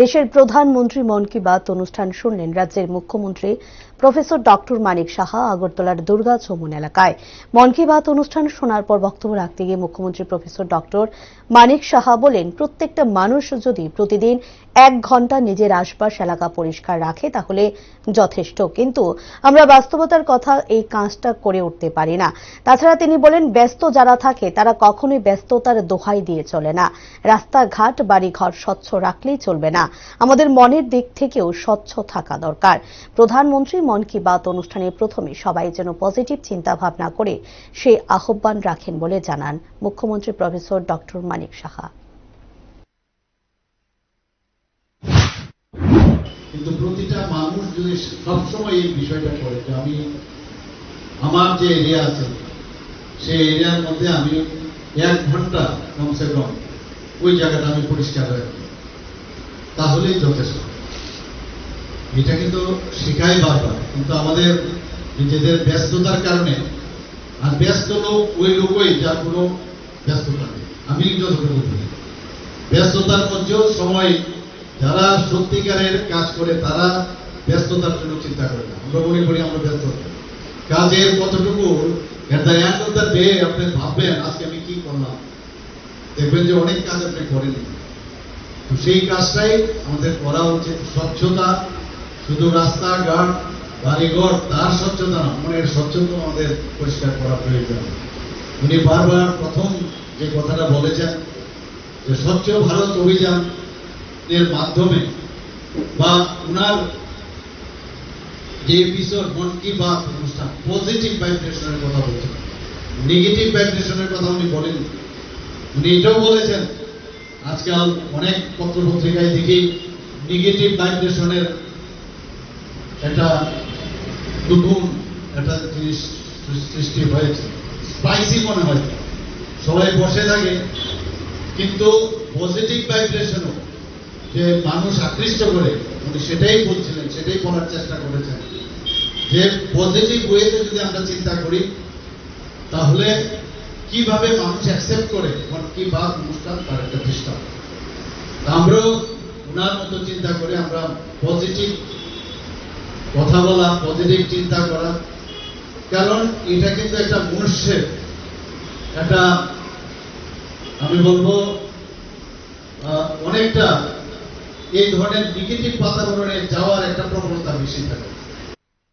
দেশের প্রধানমন্ত্রী মন কি বাত অনুষ্ঠান শুনলেন রাজ্যের মুখ্যমন্ত্রী প্রফেসর ডক্টর মানিক সাহা আগরতলার দুর্গা চৌমুন এলাকায়। মন কি বাত অনুষ্ঠান শোনার পর বক্তব্য রাখতে গিয়ে মুখ্যমন্ত্রী প্রফেসর ডক্টর মানিক সাহা বলেন, প্রত্যেকটা মানুষ যদি প্রতিদিন এক ঘণ্টা নিজের আশপাশ এলাকা পরিষ্কার রাখে তাহলে যথেষ্ট। কিন্তু আমরা বাস্তবতার কথা এই কাজটা করে উঠতে পারি না। তাছাড়া তিনি বলেন, ব্যস্ত যারা থাকে তারা কখনোই ব্যস্ততার দোহাই দিয়ে চলে না। রাস্তাঘাট, বাড়িঘর স্বচ্ছ রাখলেই চলবে না। আমাদের মনের দিক থেকেও স্বচ্ছ থাকা দরকার। প্রধানমন্ত্রী মন কি বাত অনুষ্ঠানে প্রথমে সবাই যেন পজিটিভ চিন্তা ভাবনা করে সে আহ্বান রাখেন বলে জানান মুখ্যমন্ত্রী প্রফেসর ডক্টর মানিক সাহা। কিন্তু প্রতিটা মানুষ যদি সবসময় এই বিষয়টা করে যে আমি আমার যে এরিয়া আছে, সেই এরিয়ার মধ্যে আমি এক ঘণ্টা কমসে কম ওই জায়গাটা আমি পরিষ্কার রাখি। তাহলেই যথেষ্ট। এটা কিন্তু শেখাই বারবার। কিন্তু আমাদের নিজেদের ব্যস্ততার কারণে, আর ব্যস্ত লোক ওই লোকই যার কোনো ব্যস্ততা নেই। আমি যতটুকু বুঝি। ব্যস্ততার মধ্যেও সময় যারা সত্যিকারের কাজ করে, তারা ব্যস্ততার জন্য চিন্তা করে না। আমরা মনে করি আমরা ব্যস্ত। কাজের কতটুকু আপনি ভাববেন, আজকে আমি কি করলাম? দেখবেন যে অনেক কাজ আপনি করেনি তো সেই কাজটাই আমাদের করা উচিত স্বচ্ছতা। শুধু রাস্তাঘাট বাড়িঘর, তার স্বচ্ছতা না, মনের স্বচ্ছতা আমাদের পরিষ্কার করা প্রয়োজন। উনি বারবার প্রথম যে কথাটা বলেছেন যে, স্বচ্ছ ভারত অভিযান এর মাধ্যমে বা উনার যে এপিসোড মন কি বাত অনুষ্ঠান পজিটিভ ভাইব্রেশনের কথা বলছেন নেগেটিভ ভাইব্রেশনের কথা উনি বলেন উনি এটাও বলেছেন আজকাল অনেক পত্র পত্রিকায় দেখি নেগেটিভ ভাইব্রেশনের একটা নতুন একটা জিনিস সৃষ্টি হয়েছে। স্পাইসি মনে হয়। সবাই বসে থাকে। কিন্তু পজিটিভ ভাইব্রেশনও যে মানুষ আকৃষ্ট করে, উনি সেটাই বলছিলেন, সেটাই বলার চেষ্টা করেছেন। যে পজিটিভ ওয়েতে যদি আমরা চিন্তা করি, তাহলে কীভাবে মানুষ অ্যাকসেপ্ট করে মন কি বাত অনুষ্ঠান তার একটা দৃষ্টান্ত। আমরাও ওনার মতো চিন্তা করে আমরা পজিটিভ কথা বলা পজিটিভ চিন্তা করা। কারণ এটা কিন্তু একটা মনুষ্যের একটা, আমি বলব অনেকটা এই ধরনের নেগেটিভ বাতাবরণে যাওয়ার একটা প্রবণতা বেশি থাকে।